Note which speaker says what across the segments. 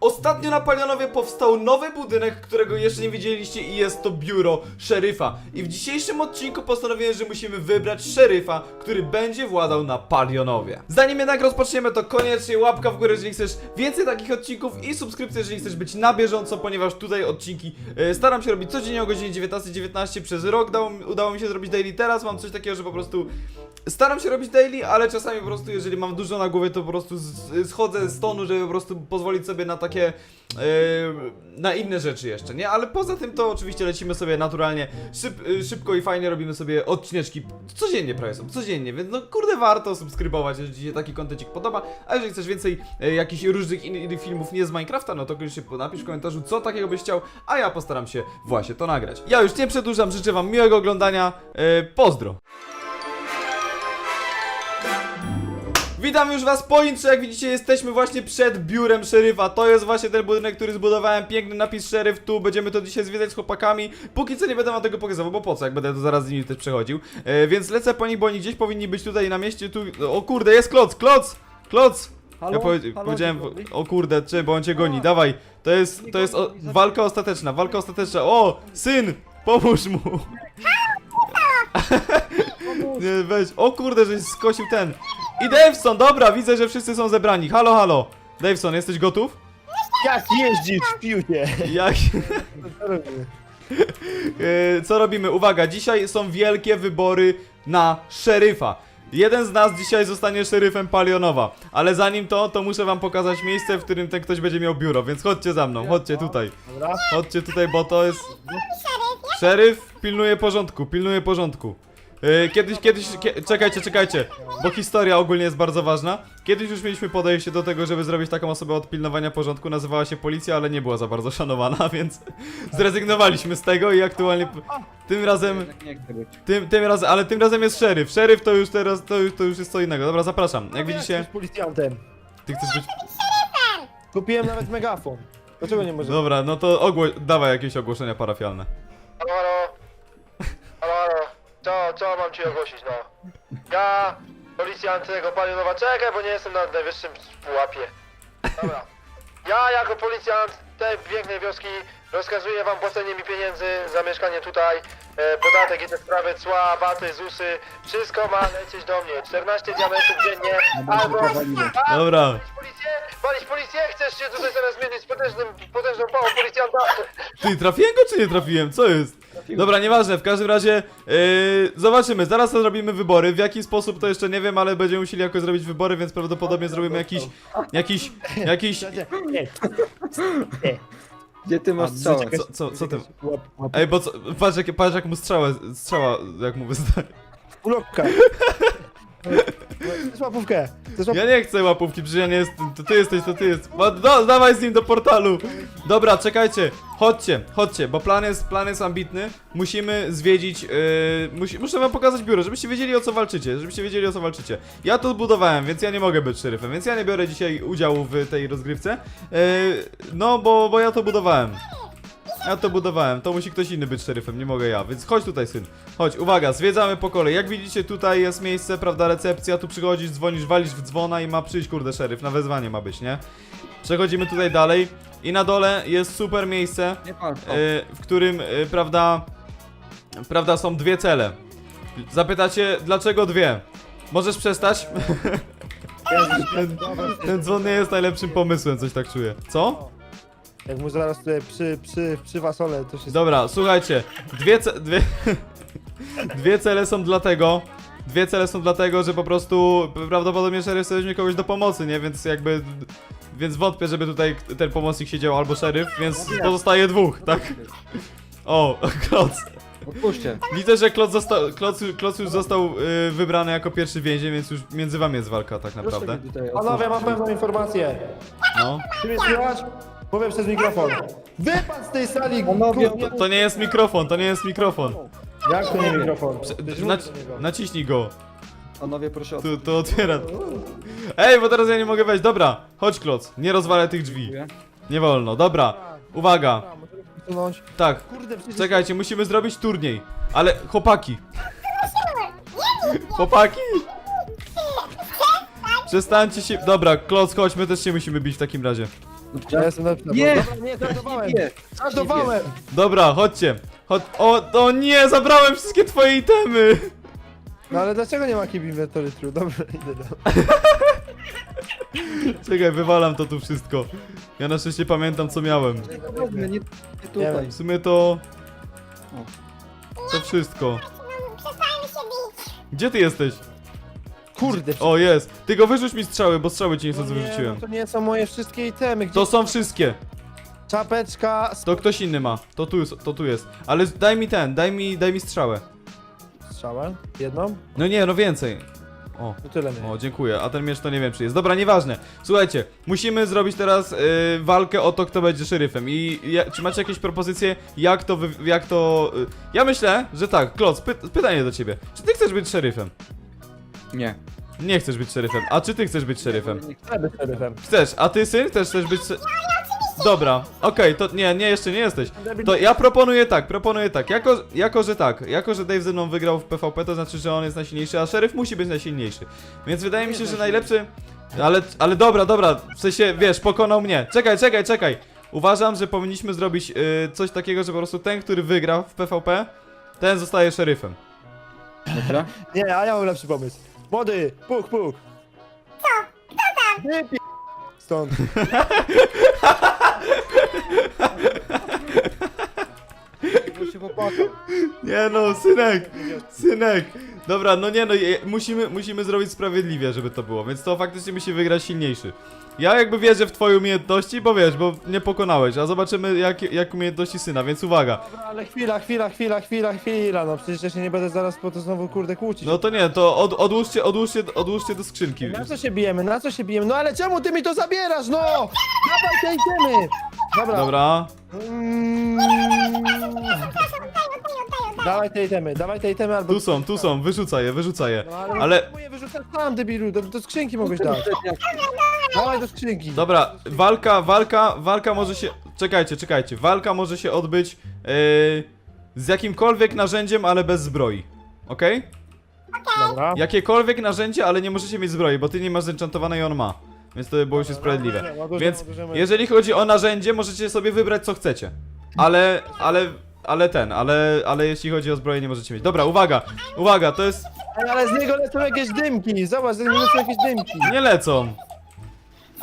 Speaker 1: Ostatnio na Palianowie powstał nowy budynek, którego jeszcze nie widzieliście i jest to biuro szeryfa. I w dzisiejszym odcinku postanowiłem, że musimy wybrać szeryfa, który będzie władał na Palionowie. Zanim jednak rozpoczniemy, to koniecznie łapka w górę, jeżeli chcesz więcej takich odcinków i subskrypcja, jeżeli chcesz być na bieżąco, ponieważ tutaj odcinki e, staram się robić codziennie o godzinie 19.19 przez rok. Dało, udało mi się zrobić daily. Teraz mam coś takiego, że po prostu Staram się robić daily, ale czasami po prostu, jeżeli mam dużo na głowie, to po prostu z, schodzę z tonu, żeby po prostu pozwolić sobie na takie, e, na inne rzeczy jeszcze, nie? Ale poza tym to oczywiście lecimy sobie naturalnie, szyb, e, szybko i fajnie robimy sobie odcineczki, codziennie prawie są, codziennie, więc no kurde warto subskrybować, jeżeli Ci się taki kontencik podoba, a jeżeli chcesz więcej e, jakichś różnych in, innych filmów nie z Minecrafta, no to koniecznie napisz w komentarzu, co takiego byś chciał, a ja postaram się właśnie to nagrać. Ja już nie przedłużam, życzę Wam miłego oglądania, pozdro! Witam już was po intrze, jak widzicie jesteśmy właśnie przed biurem szeryfa. To jest właśnie ten budynek, który zbudowałem, piękny napis szeryf Tu będziemy to dzisiaj zwiedzać z chłopakami. Póki co nie będę wam tego pokazywał, bo po co, jak będę to zaraz z nimi też przechodził. E, Więc lecę po nich, bo oni gdzieś powinni być tutaj na mieście. Tu... O kurde, jest kloc, kloc, kloc!
Speaker 2: Halo?
Speaker 1: ja powie
Speaker 2: Halo,
Speaker 1: powiedziałem,
Speaker 2: dzień dobry.
Speaker 1: o kurde, czy, bo on cię goni, dawaj To jest, to jest o, walka ostateczna, walka ostateczna. O, syn, pomóż mu. Nie, weź. O kurde, żeś skosił ten. I Daveson, dobra, widzę, że wszyscy są zebrani. Halo, halo. Daveson, jesteś gotów?
Speaker 2: Jak jeździć w piłcie?
Speaker 1: Jak...
Speaker 2: Co robimy?
Speaker 1: E, Co robimy? Uwaga, dzisiaj są wielkie wybory na szeryfa. Jeden z nas dzisiaj zostanie szeryfem Palionowa, ale zanim to, to muszę wam pokazać miejsce, w którym ten ktoś będzie miał biuro, więc chodźcie za mną, chodźcie tutaj.
Speaker 2: Dobra.
Speaker 1: Chodźcie tutaj, bo to jest... Szeryf pilnuje porządku, pilnuje porządku. Yy, kiedyś, kiedyś, kie... czekajcie, czekajcie, bo historia ogólnie jest bardzo ważna. Kiedyś już mieliśmy podejście do tego, żeby zrobić taką osobę od pilnowania porządku, nazywała się policja, ale nie była za bardzo szanowana, więc zrezygnowaliśmy z tego i aktualnie tym razem,
Speaker 3: Nie chcę być.
Speaker 1: tym, tym razem, ale tym razem jest szeryf. Szeryf to już teraz, to już, to już jest co innego. Dobra, zapraszam. Jak widzicie,
Speaker 2: Jesteś policjantem.
Speaker 1: ty chcesz być...
Speaker 2: Kupiłem nawet megafon. Dlaczego nie może?
Speaker 1: Dobra, no to ogło... dawaj jakieś ogłoszenia parafialne.
Speaker 4: Halo, halo. Co, mam ci ogłosić, no? Ja, policjant tego Palionowa, czekaj, bo nie jestem na najwyższym pułapie. Dobra. Ja jako policjant tej pięknej wioski rozkazuję wam płacenie mi pieniędzy za mieszkanie tutaj, e, podatek i te sprawy, cła, baty, zusy, wszystko ma lecieć do mnie. 14 diamentów dziennie, albo...
Speaker 1: Dobra.
Speaker 4: Walić policję? Walić policję? Chcesz się tutaj zaraz zmienić z potężnym, potężną pałą policjanta?
Speaker 1: Ty, trafiłem go czy nie trafiłem? Co jest? Dobra, nieważne, w każdym razie yy, zobaczymy, zaraz to zrobimy wybory, w jaki sposób to jeszcze nie wiem, ale będziemy musieli jakoś zrobić wybory, więc prawdopodobnie zrobimy jakiś, jakiś, jakiś.
Speaker 3: Gdzie ty masz strzałę?
Speaker 1: co, co, co ty,
Speaker 2: Łap, łap.
Speaker 1: ej, bo co, patrz jak, patrz jak mu strzała, strzała, jak mu wystaje.
Speaker 2: Ulokka. Chcesz łapówkę? Chcesz
Speaker 1: Ja
Speaker 2: łapówkę?
Speaker 1: nie chcę łapówki, przecież ja nie jestem, to ty jesteś, to ty jest, Ma- do, dawaj z nim do portalu. Dobra, czekajcie, chodźcie, chodźcie, bo plan jest, plan jest ambitny, musimy zwiedzić, yy, musi, muszę wam pokazać biuro, żebyście wiedzieli o co walczycie, żebyście wiedzieli o co walczycie. Ja to budowałem, więc ja nie mogę być szeryfem, więc ja nie biorę dzisiaj udziału w tej rozgrywce, yy, no bo, bo ja to budowałem. Ja to budowałem, to musi ktoś inny być szeryfem, nie mogę ja, więc chodź tutaj syn. Chodź, uwaga, zwiedzamy po kolei. Jak widzicie tutaj jest miejsce, prawda, recepcja, tu przychodzisz, dzwonisz, walisz w dzwona i ma przyjść, kurde, szeryf, na wezwanie ma być, nie? Przechodzimy tutaj dalej i na dole jest super miejsce,
Speaker 3: Nie patrz. O,
Speaker 1: y, w którym, y, prawda, prawda, są dwie cele. Zapytacie, dlaczego dwie? Możesz przestać? ten, ten dzwon nie jest najlepszym pomysłem, coś tak czuję. Co?
Speaker 2: Jak mu zaraz tutaj przy, przy, przy wasole to się...
Speaker 1: Dobra, słuchajcie, dwie, ce dwie, dwie cele są dlatego, dwie cele są dlatego, że po prostu prawdopodobnie szeryf chce weźmie kogoś do pomocy, nie? Więc jakby, więc wątpię, żeby tutaj ten pomocnik siedział albo szeryf, więc pozostaje dwóch, tak? O, Kloc.
Speaker 3: Odpuśćcie.
Speaker 1: Widzę, że Kloc, został, Kloc, Kloc już został y, wybrany jako pierwszy więzień, więc już między wami jest walka tak naprawdę.
Speaker 2: Panowie, mam pewną informację.
Speaker 1: No.
Speaker 2: Czy mnie słychać? Powiem przez mikrofon. Wypadł z tej sali!
Speaker 3: Panowie,
Speaker 2: kurwa.
Speaker 1: To nie jest mikrofon, to nie jest mikrofon.
Speaker 2: Jak to nie mikrofon?
Speaker 1: Nac naciśnij go.
Speaker 3: Panowie, proszę o
Speaker 1: Tu, tu otwieram. Ej, bo teraz ja nie mogę wejść. Dobra, chodź Kloc. Nie rozwalę tych drzwi. Nie wolno, dobra. Uwaga. Tak,
Speaker 2: Kurde, przecież...
Speaker 1: czekajcie, musimy zrobić turniej. Ale chłopaki. Chłopaki. Przestańcie się. Dobra, Kloc, chodź, my też się musimy bić w takim razie.
Speaker 2: Ja jestem na
Speaker 3: Nie!
Speaker 2: Dobra, nie.
Speaker 3: Nie!
Speaker 1: Dobra, chodźcie. Chodź. O, o nie, zabrałem wszystkie twoje itemy.
Speaker 2: No ale dlaczego nie ma keep inventory true? Dobra, idę do...
Speaker 1: Czekaj, wywalam to tu wszystko. Ja na szczęście pamiętam co miałem.
Speaker 3: Nie, nie, nie tutaj.
Speaker 1: W sumie to... To wszystko. Gdzie ty jesteś?
Speaker 2: Kurde,
Speaker 1: O, jest. Ty go wyrzuć mi strzały, bo strzały ci
Speaker 2: no
Speaker 1: niestety
Speaker 2: nie,
Speaker 1: wyrzuciłem.
Speaker 2: no to nie są moje wszystkie itemy. Gdzie
Speaker 1: To są wszystkie.
Speaker 2: czapeczka,
Speaker 1: To ktoś inny ma. To tu, jest- to tu jest. Ale daj mi ten, daj mi, daj mi strzałę.
Speaker 2: strzała, jedną,
Speaker 1: No nie, no więcej. O,
Speaker 2: to tyle miałem.
Speaker 1: o, dziękuję. A ten miecz to nie wiem czy jest. Dobra, nieważne. Słuchajcie, musimy zrobić teraz y, walkę o to, kto będzie szeryfem. I ja, czy macie jakieś propozycje, jak to, wy, jak to... Y, ja myślę, że tak. Kloc, py, pytanie do ciebie. Czy ty chcesz być szeryfem?
Speaker 3: Nie.
Speaker 1: Nie chcesz być szeryfem. A czy ty chcesz być szeryfem?
Speaker 2: Chcę być szeryfem.
Speaker 1: Chcesz, a ty syn chcesz też być. se- Dobra, okej, to nie, nie, jeszcze nie jesteś. To ja proponuję tak, proponuję tak. Jako, jako, że tak, jako, że Dave ze mną wygrał w PvP, to znaczy, że on jest najsilniejszy, a szeryf musi być najsilniejszy. Więc wydaje mi się, że najlepszy. Ale, ale dobra, dobra, w sensie, wiesz, pokonał mnie. Czekaj, czekaj, czekaj. Uważam, że powinniśmy zrobić y, coś takiego, że po prostu ten, który wygrał w PvP, ten zostaje szeryfem.
Speaker 3: Dobra?
Speaker 2: Nie, a ja mam lepszy pomysł. Młody, puk, puk. Co? Kto tam? Wypie... Stąd.
Speaker 3: Bo się popłakał.
Speaker 1: Nie no, synek, synek. Dobra, no nie no, je- musimy, musimy zrobić sprawiedliwie, żeby to było, więc to faktycznie musi wygrać silniejszy. Ja jakby wierzę w twoje umiejętności, bo wiesz, bo nie pokonałeś, a zobaczymy jak, jak umiejętności syna, więc uwaga.
Speaker 2: Dobra, ale chwila, chwila, chwila, chwila, chwila, no przecież ja się nie będę zaraz po to znowu kurde kłócić.
Speaker 1: No to nie, to od, odłóżcie, odłóżcie, odłóżcie do skrzynki.
Speaker 2: Na co się bijemy, na co się bijemy? No ale czemu ty mi to zabierasz, no? Dawaj te itemy! Dobra.
Speaker 1: Dobra,
Speaker 2: Mm. Dawaj te itemy, dawaj te itemy albo...
Speaker 1: tu są, tu są, wyrzucaj je, wyrzucaj je.
Speaker 2: No, ale...
Speaker 1: Ale,
Speaker 2: Moje wyrzucać sam, debilu, do, do skrzynki mogłeś dać. Dawaj do skrzynki.
Speaker 1: dobra, walka, walka, walka może się, czekajcie, czekajcie, walka może się odbyć yy, z jakimkolwiek narzędziem, ale bez zbroi. Okej?
Speaker 2: Dobra.
Speaker 1: Jakiekolwiek narzędzie, ale nie możecie mieć zbroi, bo ty nie masz zenchantowanej, on ma. Więc to by było już sprawiedliwe.
Speaker 2: Ładujemy, ładujemy,
Speaker 1: Więc jeżeli chodzi o narzędzie, możecie sobie wybrać co chcecie. Ale, ale, ale ten, ale, ale jeśli chodzi o zbroję, nie możecie mieć. Dobra, uwaga, uwaga, to jest...
Speaker 2: Ej, Ale z niego lecą jakieś dymki, zobacz, z niego lecą jakieś dymki.
Speaker 1: Nie lecą.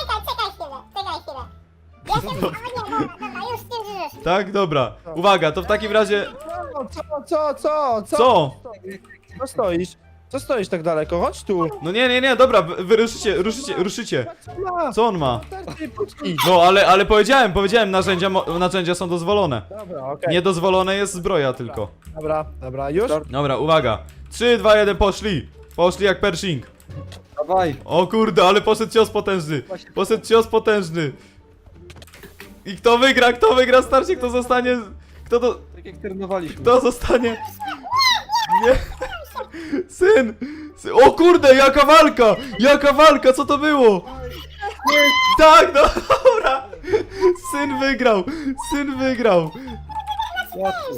Speaker 5: Czekaj, czekaj chwilę, czekaj chwilę. Się... O nie, dobra, dobra, już nie żyjesz.
Speaker 1: Tak? Dobra. Uwaga, to w takim razie...
Speaker 2: Co, co, co, co?
Speaker 1: Co?
Speaker 2: Co stoisz? Co stoisz tak daleko? Chodź tu.
Speaker 1: No nie, nie, nie, dobra, wy ruszycie, ruszycie, ruszycie.
Speaker 2: Co
Speaker 1: on ma? No, ale, ale powiedziałem, powiedziałem, narzędzia, mo- narzędzia są dozwolone.
Speaker 2: Dobra, okej.
Speaker 1: Niedozwolone jest zbroja tylko.
Speaker 2: Dobra, dobra, już?
Speaker 1: Dobra, uwaga. 3, 2, 1, poszli. Poszli jak Pershing.
Speaker 3: Dawaj.
Speaker 1: O kurde, ale poszedł cios potężny. Poszedł cios potężny. I kto wygra, kto wygra starcie, kto zostanie... Kto to...
Speaker 3: Tak jak trenowaliśmy.
Speaker 1: Kto zostanie... Nie... Syn! Syn. O kurde, jaka walka! Jaka walka, co to było? Tak, no dobra! Syn wygrał! Syn wygrał!
Speaker 3: Łatwo.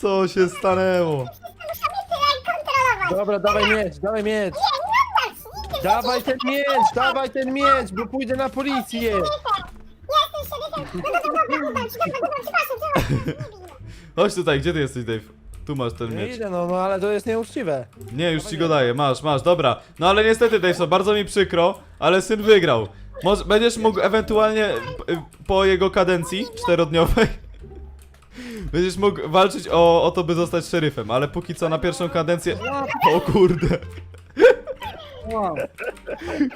Speaker 1: Co się stanęło?
Speaker 2: Dobra, dawaj miecz, dawaj miecz. Dawaj ten miecz, dawaj ten miecz, bo pójdę na policję.
Speaker 5: No.
Speaker 1: Chodź tutaj, gdzie ty jesteś, Dave? Tu masz ten
Speaker 2: Nie
Speaker 1: miecz.
Speaker 2: idę, no, no ale to jest nieuczciwe.
Speaker 1: Nie, już ci go daję, masz, masz, dobra. No ale niestety, Dave, bardzo mi przykro, ale syn wygrał. Może, będziesz mógł ewentualnie p- po jego kadencji czterodniowej Będziesz mógł walczyć o, o to, by zostać szeryfem, ale póki co na pierwszą kadencję... O kurde.
Speaker 3: Wow.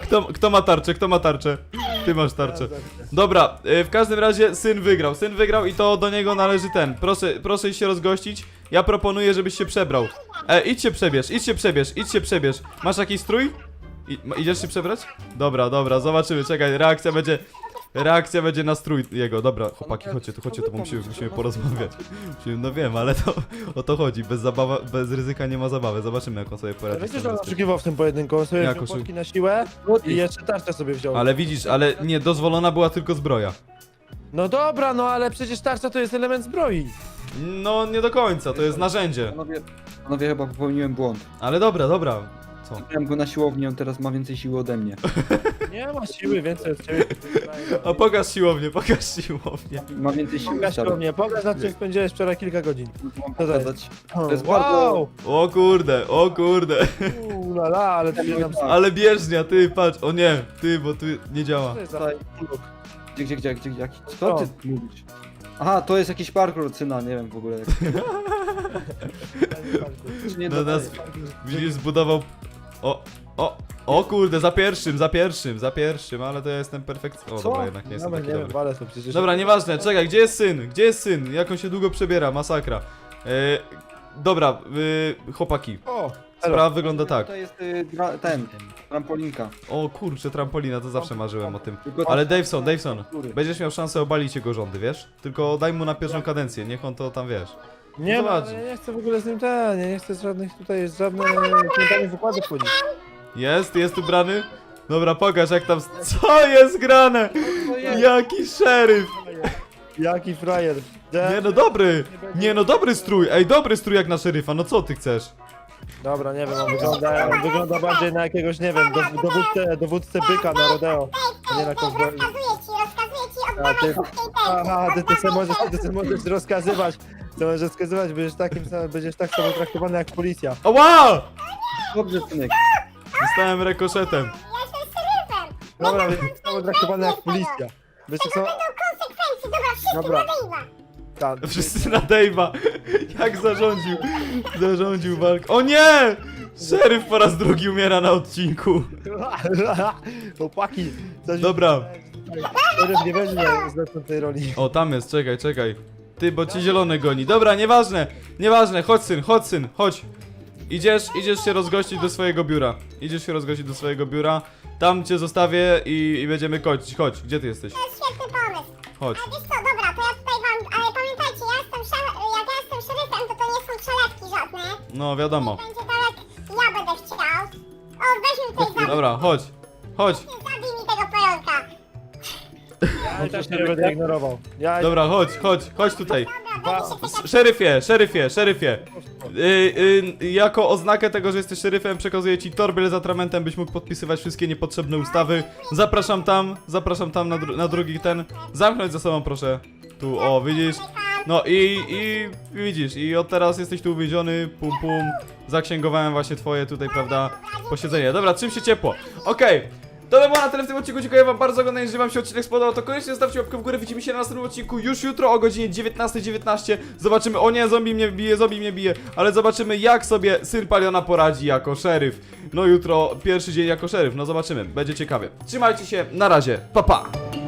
Speaker 1: Kto, kto ma tarczę, kto ma tarczę? Ty masz tarczę. Dobra, y, w każdym razie syn wygrał. Syn wygrał i to do niego należy ten. Proszę, proszę się rozgościć. Ja proponuję, żebyś się przebrał. E, idź się przebierz, idź się przebierz, idź się przebierz. Masz jakiś strój? I, ma- idziesz się przebrać? Dobra, dobra, zobaczymy, czekaj, reakcja będzie... Reakcja będzie na strój jego, dobra, chłopaki, chodźcie tu, chodźcie tu, bo musimy, musimy porozmawiać. Musimy, no wiem, ale to o to chodzi, bez zabawa, bez ryzyka nie ma zabawy, zobaczymy jak on sobie poradzi.
Speaker 2: Wiecie, że on oszukiwał w tym pojedynku, on sobie
Speaker 1: Jak
Speaker 2: wziął
Speaker 1: oszu-
Speaker 2: potki na siłę i jeszcze tarczę sobie wziął.
Speaker 1: Ale widzisz, ale nie, dozwolona była tylko zbroja.
Speaker 2: No dobra, no ale przecież tarcza to jest element zbroi.
Speaker 1: No nie do końca, to jest narzędzie.
Speaker 3: Panowie, panowie chyba popełniłem błąd.
Speaker 1: Ale dobra, dobra. Co?
Speaker 3: Miałem go na siłowni, on teraz ma więcej siły ode mnie.
Speaker 2: Nie ma siły, więcej od ciebie.
Speaker 1: A pokaż siłownię, pokaż siłownię.
Speaker 3: Ma więcej siły,
Speaker 2: Pokaż mnie, pokaż na czym spędziłeś wczoraj kilka godzin. To
Speaker 3: pokazać.
Speaker 2: To
Speaker 3: jest
Speaker 2: wow!
Speaker 1: O kurde, o kurde.
Speaker 2: Uuu, la, la, ale ty nam...
Speaker 1: Ale bieżnia, ty, patrz, o nie, ty, bo tu nie działa.
Speaker 2: Co to jest za
Speaker 3: Tutaj. Gdzie, gdzie, gdzie, gdzie, gdzie? jaki- Co ty mówisz? Aha, to jest jakiś parkour cyna, nie wiem w ogóle. Jak... Czy nie
Speaker 1: No
Speaker 3: dodaję.
Speaker 1: nas, widzisz, zbudował... O, o, o kurde, za pierwszym, za pierwszym, za pierwszym, ale to ja jestem perfekcyjny. O,
Speaker 3: Co?
Speaker 1: dobra, jednak nie jestem
Speaker 2: Dobra,
Speaker 1: taki
Speaker 2: nie wiem,
Speaker 1: dobry.
Speaker 2: przecież.
Speaker 1: Dobra, nieważne, czekaj, gdzie jest syn? Gdzie jest syn? Jak on się długo przebiera? Masakra. E, dobra, y, chłopaki,
Speaker 2: O!
Speaker 1: Sprawa wygląda tak.
Speaker 3: Tutaj jest y, dra- ten, trampolinka.
Speaker 1: O kurczę, trampolina, to zawsze marzyłem o tym.
Speaker 3: Tylko
Speaker 1: Ale Daveson, Daveson, będziesz miał szansę obalić jego rządy, wiesz? Tylko daj mu na pierwszą kadencję, niech on to tam, wiesz.
Speaker 2: Nie
Speaker 1: Zobacz.
Speaker 2: ale ja nie chcę w ogóle z nim ten, ja nie chcę żadnych tutaj, żadne komentarze wykłady wchodzić.
Speaker 1: Jest, jest ubrany? Dobra, pokaż jak tam... Co jest grane? Jaki szeryf!
Speaker 2: Jaki frajer.
Speaker 1: Nie no dobry! Nie no dobry strój! Ej, dobry strój jak na szeryfa, no co ty chcesz?
Speaker 2: Dobra, nie wiem, on wygląda, on wygląda bardziej na jakiegoś, nie wiem, dow, dowódcę, dowódcę byka na rodeo, a nie na
Speaker 5: rozkazuję ci, rozkazuję ci
Speaker 2: A ty,
Speaker 5: tej
Speaker 2: aha, ty, ty, ty, możesz, ty, możesz rozkazywać, ty możesz rozkazywać, będziesz takim samym, będziesz tak samo traktowany jak policja.
Speaker 1: Ała!
Speaker 3: Dobrze, synek.
Speaker 1: Zostałem rekoszetem.
Speaker 5: Ja jestem szeryfem.
Speaker 2: Dobra, będziesz tak samo traktowany jak policja. Wiesz co,
Speaker 5: Będą konsekwencje, dobra, wszystkim
Speaker 2: Dobra. Tak,
Speaker 1: Wszyscy na Dave'a. Jak zarządził, zarządził walkę. O nie! Szeryf po raz drugi umiera na odcinku.
Speaker 2: chłopaki, coś
Speaker 1: Dobra.
Speaker 2: Szeryf nie będzie zlecą tej roli.
Speaker 1: O, tam jest, czekaj, czekaj. Ty, bo cię zielony goni. Dobra, nieważne, nieważne, chodź syn, chodź syn, chodź. Idziesz, idziesz się rozgościć do swojego biura. Idziesz się rozgościć do swojego biura. Tam cię zostawię i, i będziemy kończyć. Chodź, gdzie ty jesteś?
Speaker 5: To jest świetny pomysł.
Speaker 1: Chodź.
Speaker 5: A wiesz co, dobra,
Speaker 1: No, wiadomo.
Speaker 5: Będzie tak, jak ja będę chciał. O, weź mi tutaj zabij,
Speaker 1: Dobra, chodź. Chodź.
Speaker 5: zabij mi tego pająka.
Speaker 2: Ja tak nie będę ignorował. Ja
Speaker 1: Dobra, chodź, chodź, chodź tutaj.
Speaker 5: Dobra, weź się czekać.
Speaker 1: Szeryfie, szeryfie, szeryfie. Y, y, jako oznakę tego, że jesteś szeryfem, przekazuję ci torbel z atramentem, byś mógł podpisywać wszystkie niepotrzebne ustawy. Zapraszam tam, zapraszam tam na, dru na drugi ten. Zamknąć za sobą, proszę. Tu, o, widzisz? No i, i widzisz, i od teraz jesteś tu uwięziony, pum pum. Zaksięgowałem właśnie twoje tutaj, prawda, posiedzenie. Dobra, czym się ciepło? Okej. To by było na tyle w tym odcinku, dziękuję wam bardzo za oglądanie, jeżeli wam się odcinek spodobał, to koniecznie zostawcie łapkę w górę, widzimy się na następnym odcinku już jutro o godzinie 19.19 Zobaczymy, o nie, zombie mnie bije, zombie mnie bije, ale zobaczymy jak sobie syn Paliona poradzi jako szeryf No jutro pierwszy dzień jako szeryf, no zobaczymy, będzie ciekawie Trzymajcie się, na razie, pa pa!